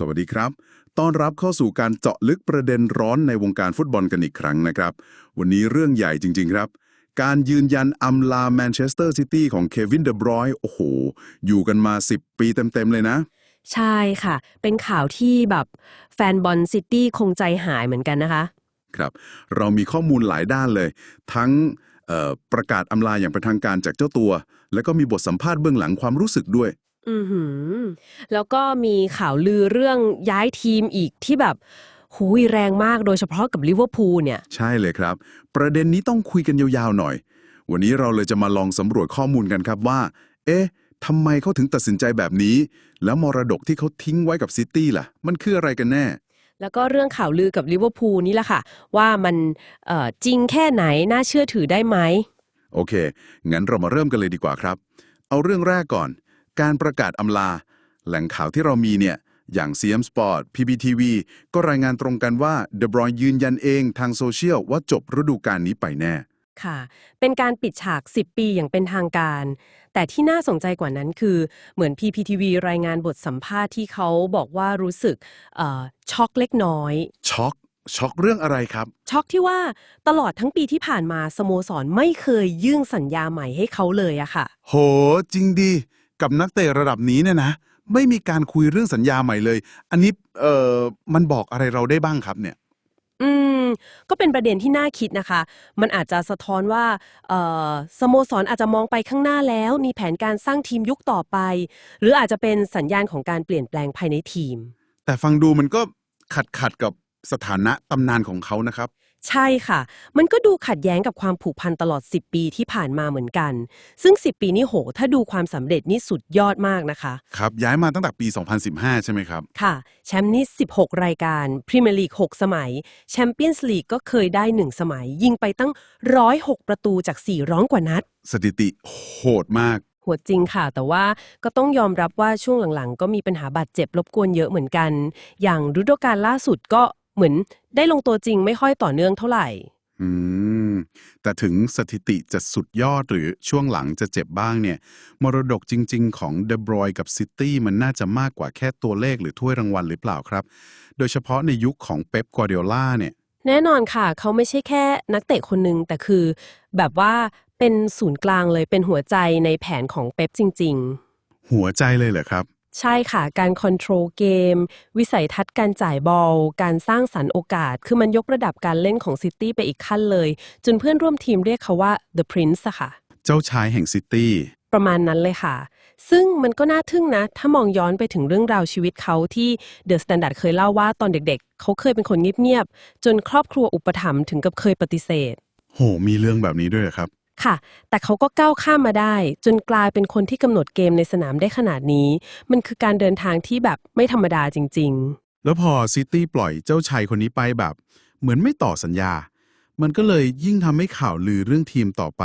สวัสดีครับต้อนรับเข้าสู่การเจาะลึกประเด็นร้อนในวงการฟุตบอลกันอีกครั้งนะครับ วันนี้เรื่องใหญ่จริง ๆ ครับ การยืนยันอำลาแมนเชสเตอร์ซิตี้ของเควินเดบรอยน์โอ้โห อยู่กันมา 10 ปีเต็ม ๆ เลยนะ ใช่ค่ะ เป็นข่าวที่แบบแฟนบอลซิตี้คงใจหายเหมือนกันนะคะ ครับ เรามีข้อมูลหลายด้านเลย ทั้งเอ่อประกาศอำลาอย่างเป็นทางการจากเจ้าตัว แล้วก็มีบทสัมภาษณ์เบื้องหลังความรู้สึกด้วย อือหือ แล้วก็มีข่าวลือเรื่องย้ายทีมอีกที่แบบหูยแรงมากโดยเฉพาะกับลิเวอร์พูลเนี่ย ใช่เลยครับ ประเด็นนี้ต้องคุยกันยาวๆหน่อย วันนี้เราเลยจะมาลองสำรวจข้อมูลกันครับว่า เอ๊ะทำไมเขาถึงตัดสินใจแบบนี้ แล้วมรดกที่เขาทิ้งไว้กับซิตี้ล่ะ มันคืออะไรกันแน่ แล้วก็เรื่องข่าวลือกับลิเวอร์พูลนี่แหละค่ะ ว่ามันเอ่อจริงแค่ไหนน่าเชื่อถือได้ไหม โอเค งั้นเรามาเริ่มกันเลยดีกว่าครับ เอาเรื่องแรกก่อน การประกาศอำลา แหล่งข่าวที่เรามีเนี่ย อย่าง CM Sport PPTV ก็รายงานตรงกันว่าเดบรอยยืนยันเองทางโซเชียลว่าจบฤดูกาลนี้ไปแน่ ค่ะ เป็นการปิดฉาก 10 ปีอย่างเป็นทางการ แต่ที่น่าสนใจกว่านั้นคือ เหมือน PPTV รายงานบทสัมภาษณ์ที่เขาบอกว่ารู้สึกเอ่อช็อกเล็กน้อย ช็อกช็อกเรื่องอะไรครับ ช็อกที่ว่าตลอดทั้งปีที่ผ่านมาสโมสรไม่เคยยื่นสัญญาใหม่ให้เขาเลยอะค่ะ โหจริงดี กับนักเตะระดับนี้เนี่ยนะ ไม่มีการคุยเรื่องสัญญาใหม่เลย อันนี้เอ่อมันบอกอะไรเราได้บ้างครับเนี่ย อืม ก็เป็นประเด็นที่น่าคิดนะคะ มันอาจจะสะท้อนว่าเอ่อสโมสรอาจจะมองไปข้างหน้าแล้ว มีแผนการสร้างทีมยุคต่อไป หรืออาจจะเป็นสัญญาณของการเปลี่ยนแปลงภายในทีม แต่ฟังดูมันก็ขัดขัดกับสถานะตำนานของเขานะครับ ใช่ค่ะ มันก็ดูขัดแย้งกับความผูกพันตลอด 10 ปีที่ผ่านมาเหมือนกัน ซึ่ง 10 ปีนี่โห ถ้าดูความสำเร็จนี่สุดยอดมากนะคะ ครับย้ายมาตั้งแต่ปี 2015 ใช่ไหมครับ ค่ะ แชมป์นี่ 16 รายการ พรีเมียร์ลีก 6 สมัย แชมเปี้ยนส์ลีกก็เคยได้ 1 สมัย ยิงไปตั้ง 106 ประตูจาก 4 ร้องกว่านัด สถิติโหดมาก หัวจริงค่ะ แต่ว่าก็ต้องยอมรับว่าช่วงหลังๆ ก็มีปัญหาบาดเจ็บรบกวนเยอะเหมือนกัน อย่างฤดูกาลล่าสุดก็ เหมือนได้ลงตัวจริงไม่ค่อยต่อเนื่องเท่าไหร่ อืม แต่ถึงสถิติจะสุดยอดหรือช่วงหลังจะเจ็บบ้างเนี่ย มรดกจริง ๆ ของเดบรอยกับซิตี้มันน่าจะมากกว่าแค่ตัวเลขหรือถ้วยรางวัลหรือเปล่าครับ โดยเฉพาะในยุคของเป๊ปกัวเด o ล่าเนี่ย แน่นอนค่ะ เขาไม่ใช่แค่นักเตะคนหนึ่งแต่คือ แบบว่าเป็นศูนย์กลางเลยเป็นหัวใจในแผนของเป๊ปจริง ๆ หัวใจเลยเหรอครับ ใช่ค่ะ การคอนโทรลเกม วิสัยทัศน์การจ่ายบอล การสร้างสรรค์โอกาส คือมันยกระดับการเล่นของซิตี้ไปอีกขั้นเลย จนเพื่อนร่วมทีมเรียกเขาว่า The Prince อะค่ะ เจ้าชายแห่งซิตี้ประมาณนั้นเลยค่ะ ซึ่งมันก็น่าทึ่งนะ ถ้ามองย้อนไปถึงเรื่องราวชีวิตเขาที่ The Standard เคยเล่าว่าตอนเด็กๆ เขาเคยเป็นคนเงียบๆ จนครอบครัวอุปถัมภ์ถึงกับเคยปฏิเสธ โห มีเรื่องแบบนี้ด้วยเหรอครับ ค่ะ แต่เขาก็ก้าวข้ามมาได้ จนกลายเป็นคนที่กำหนดเกมในสนามได้ขนาดนี้ มันคือการเดินทางที่แบบไม่ธรรมดาจริง ๆ แล้วพอซิตี้ปล่อยเจ้าชายคนนี้ไปแบบ เหมือนไม่ต่อสัญญา มันก็เลยยิ่งทำให้ข่าวลือเรื่องทีมต่อไป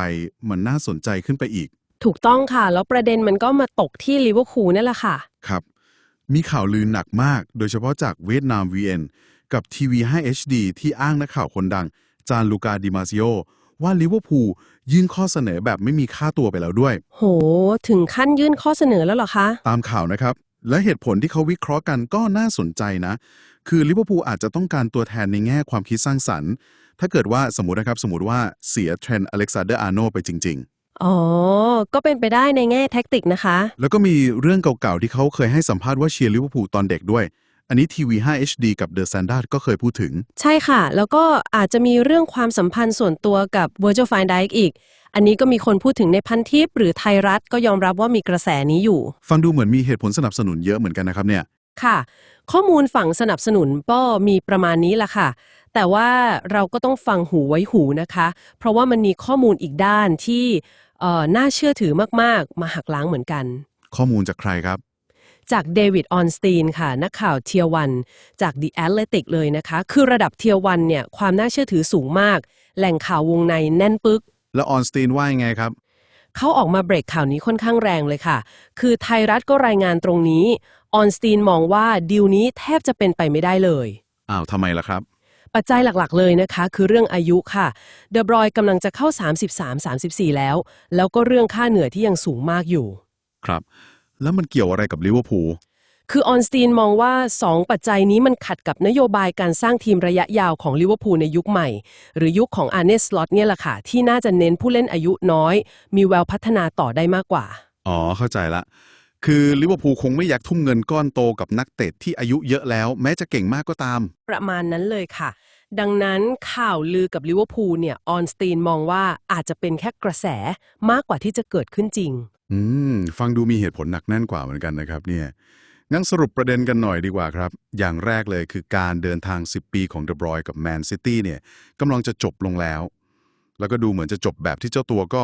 มันน่าสนใจขึ้นไปอีก ถูกต้องค่ะ แล้วประเด็นมันก็มาตกที่ลิเวอร์พูลนั่นแหละค่ะ ครับ มีข่าวลือหนักมาก โดยเฉพาะจากเวียดนาม VN กับทีวี 5HD ที่อ้างนักข่าวคนดัง จานลูกาดิมาซิโอว่าลิเวอร์พูล ยื่นข้อเสนอแบบไม่มีค่าตัวไปแล้วด้วย โห ถึงขั้นยื่นข้อเสนอแล้วเหรอคะ ตามข่าวนะครับ และเหตุผลที่เขาวิเคราะห์กันก็น่าสนใจนะ คือลิเวอร์พูลอาจจะต้องการตัวแทนในแง่ความคิดสร้างสรรค์ ถ้าเกิดว่าสมมตินะครับสมมติว่าเสียเทรนด์อเล็กซานเดอร์อาร์โนไปจริงอ๋อ ก็เป็นไปได้ในแง่แท็กติกนะคะๆแล้วก็มีเรื่องเก่าๆ ที่เขาเคยให้สัมภาษณ์ว่าเชียร์ลิเวอร์พูลตอนเด็กด้วย อันนี้ทีวี 5HD กับ The Standard ก็เคยพูดถึง ใช่ค่ะ แล้วก็อาจจะมีเรื่องความสัมพันธ์ส่วนตัวกับ Virgil van Dijk อีก อันนี้ก็มีคนพูดถึงในพันทิปหรือไทยรัฐก็ยอมรับว่ามีกระแสนี้อยู่ ฟังดูเหมือนมีเหตุผลสนับสนุนเยอะเหมือนกันนะครับเนี่ย ค่ะ ข้อมูลฝั่งสนับสนุนก็มีประมาณนี้แหละค่ะ แต่ว่าเราก็ต้องฟังหูไว้หูนะคะ เพราะว่ามันมีข้อมูลอีกด้านที่เอ่อน่าเชื่อถือมากๆ มาหักล้างเหมือนกัน ข้อมูลจากใครครับ จากเดวิดออนสตีนค่ะ นักข่าวเทียวันจาก The Athletic เลยนะคะ คือระดับเทียวันเนี่ยความน่าเชื่อถือสูงมาก แหล่งข่าววงในแน่นปึก แล้วออนสตีนว่ายังไงครับ เขาออกมาเบรกข่าวนี้ค่อนข้างแรงเลยค่ะ คือไทยรัฐก็รายงานตรงนี้ ออนสตีนมองว่าดีลนี้แทบจะเป็นไปไม่ได้เลยอ้าวทำไมล่ะครับปัจจัยหลักๆ เลยนะคะ คือเรื่องอายุค่ะ เดบรอยกำลังจะเข้า 33-34 แล้ว แล้วก็เรื่องค่าเหนื่อยที่ยังสูงมากอยู่ ครับ แล้วมันเกี่ยวอะไรกับลิเวอร์พูลคือออนสตีนมองว่า 2 ปัจจัยนี้มันขัดกับนโยบายการสร้างทีมระยะยาวของลิเวอร์พูลในยุคใหม่ หรือยุคของอาร์เนสลอตเนี่ยแหละค่ะ ที่น่าจะเน้นผู้เล่นอายุน้อย มีแววพัฒนาต่อได้มากกว่า อ๋อ เข้าใจละ คือลิเวอร์พูลคงไม่อยากทุ่มเงินก้อนโตกับนักเตะที่อายุเยอะแล้ว แม้จะเก่งมากก็ตาม ประมาณนั้นเลยค่ะ ดังนั้นข่าวลือกับลิเวอร์พูลเนี่ยออนสตีนมองว่าอาจจะเป็นแค่กระแสมากกว่าที่จะเกิดขึ้นจริง อืม ฟังดูมีเหตุผลหนักแน่นกว่าเหมือนกันนะครับเนี่ยงั้นสรุปประเด็นกันหน่อยดีกว่าครับ อย่างแรกเลยคือการเดินทาง 10 ปีของเดบรอยกับแมนซิตี้เนี่ยกำลังจะจบลงแล้ว แล้วก็ดูเหมือนจะจบแบบที่เจ้าตัวก็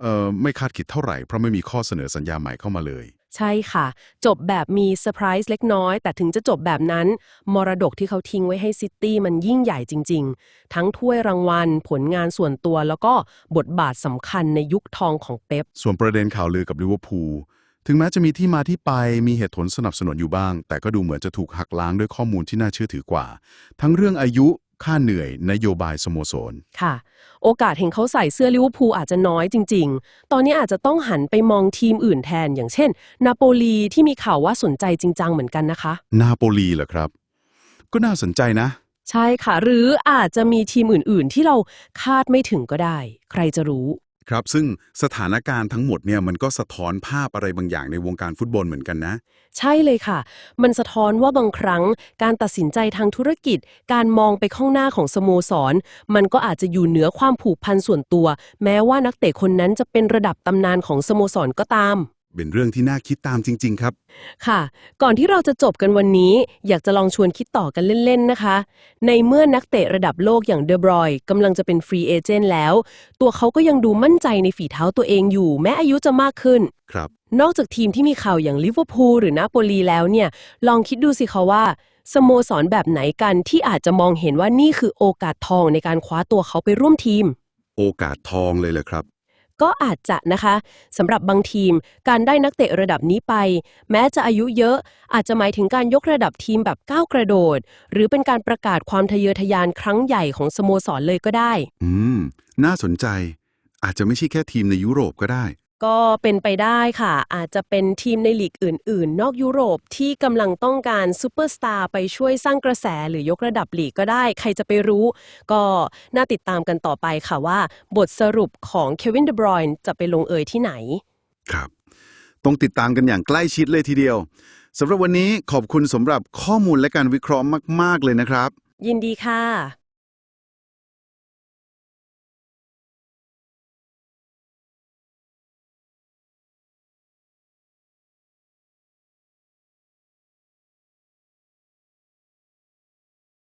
เอ่อไม่คาดคิดเท่าไหร่เพราะไม่มีข้อเสนอสัญญาใหม่เข้ามาเลย ใช่ค่ะ จบแบบมีเซอร์ไพรส์เล็กน้อย แต่ถึงจะจบแบบนั้น มรดกที่เขาทิ้งไว้ให้ซิตี้มันยิ่งใหญ่จริง ๆ ทั้งถ้วยรางวัล ผลงานส่วนตัว แล้วก็บทบาทสำคัญในยุคทองของเป๊ปส่วนประเด็นข่าวลือกับลิเวอร์พูลถึงแม้จะมีที่มาที่ไปมีเหตุผลสนับสนุนอยู่บ้าง แต่ก็ดูเหมือนจะถูกหักล้างด้วยข้อมูลที่น่าเชื่อถือกว่า ทั้งเรื่องอายุ ค่าเหนื่อยนโยบายสโมสร ค่ะ โอกาสเห็นเขาใส่เสื้อลิเวอร์พูลอาจจะน้อยจริง ๆ ตอนนี้อาจจะต้องหันไปมองทีมอื่นแทน อย่างเช่น นาโปลีที่มีข่าวว่าสนใจจริงจังเหมือนกันนะคะ นาโปลีเหรอครับ ก็น่าสนใจนะ ใช่ค่ะ หรืออาจจะมีทีมอื่น ๆ ที่เราคาดไม่ถึงก็ได้ ใครจะรู้ ครับ ซึ่งสถานการณ์ทั้งหมดเนี่ยมันก็สะท้อนภาพอะไรบางอย่างในวงการฟุตบอลเหมือนกันนะ ใช่เลยค่ะ มันสะท้อนว่าบางครั้งการตัดสินใจทางธุรกิจ การมองไปข้างหน้าของสโมสร มันก็อาจจะอยู่เหนือความผูกพันส่วนตัว แม้ว่านักเตะคนนั้นจะเป็นระดับตำนานของสโมสรก็ตาม เป็นเรื่องที่น่าคิดตามจริง ๆ ครับ ค่ะ ก่อนที่เราจะจบกันวันนี้ อยากจะลองชวนคิดต่อกันเล่น ๆ นะคะ ในเมื่อนักเตะระดับโลกอย่างเดบรอยกำลังจะเป็นฟรีเอเจนต์แล้ว ตัวเขาก็ยังดูมั่นใจในฝีเท้าตัวเองอยู่ แม้อายุจะมากขึ้น ครับ นอกจากทีมที่มีข่าวอย่างลิเวอร์พูลหรือนาโปลีแล้วเนี่ย ลองคิดดูสิคะว่า สโมสรแบบไหนกันที่อาจจะมองเห็นว่านี่คือโอกาสทองในการคว้าตัวเขาไปร่วมทีม โอกาสทองเลยเลยครับ ก็อาจจะนะคะสำหรับบางทีม การได้นักเตะระดับนี้ไป แม้จะอายุเยอะ อาจจะหมายถึงการยกระดับทีมแบบก้าวกระโดด หรือเป็นการประกาศความทะเยอทะยานครั้งใหญ่ของสโมสรเลยก็ได้ อืม น่าสนใจ อาจจะไม่ใช่แค่ทีมในยุโรปก็ได้ ก็เป็นไปได้ค่ะ อาจจะเป็นทีมในลีกอื่น ๆ นอกยุโรปที่กำลังต้องการซูเปอร์สตาร์ไปช่วยสร้างกระแสหรือยกระดับลีกก็ได้ ใครจะไปรู้ ก็น่าติดตามกันต่อไปค่ะว่า บทสรุปของเควินเดบรอยน์จะไปลงเอยที่ไหน ครับ ต้องติดตามกันอย่างใกล้ชิดเลยทีเดียวสำหรับวันนี้ขอบคุณสำหรับข้อมูลและการวิเคราะห์มาก ๆ เลยนะครับ ยินดีค่ะ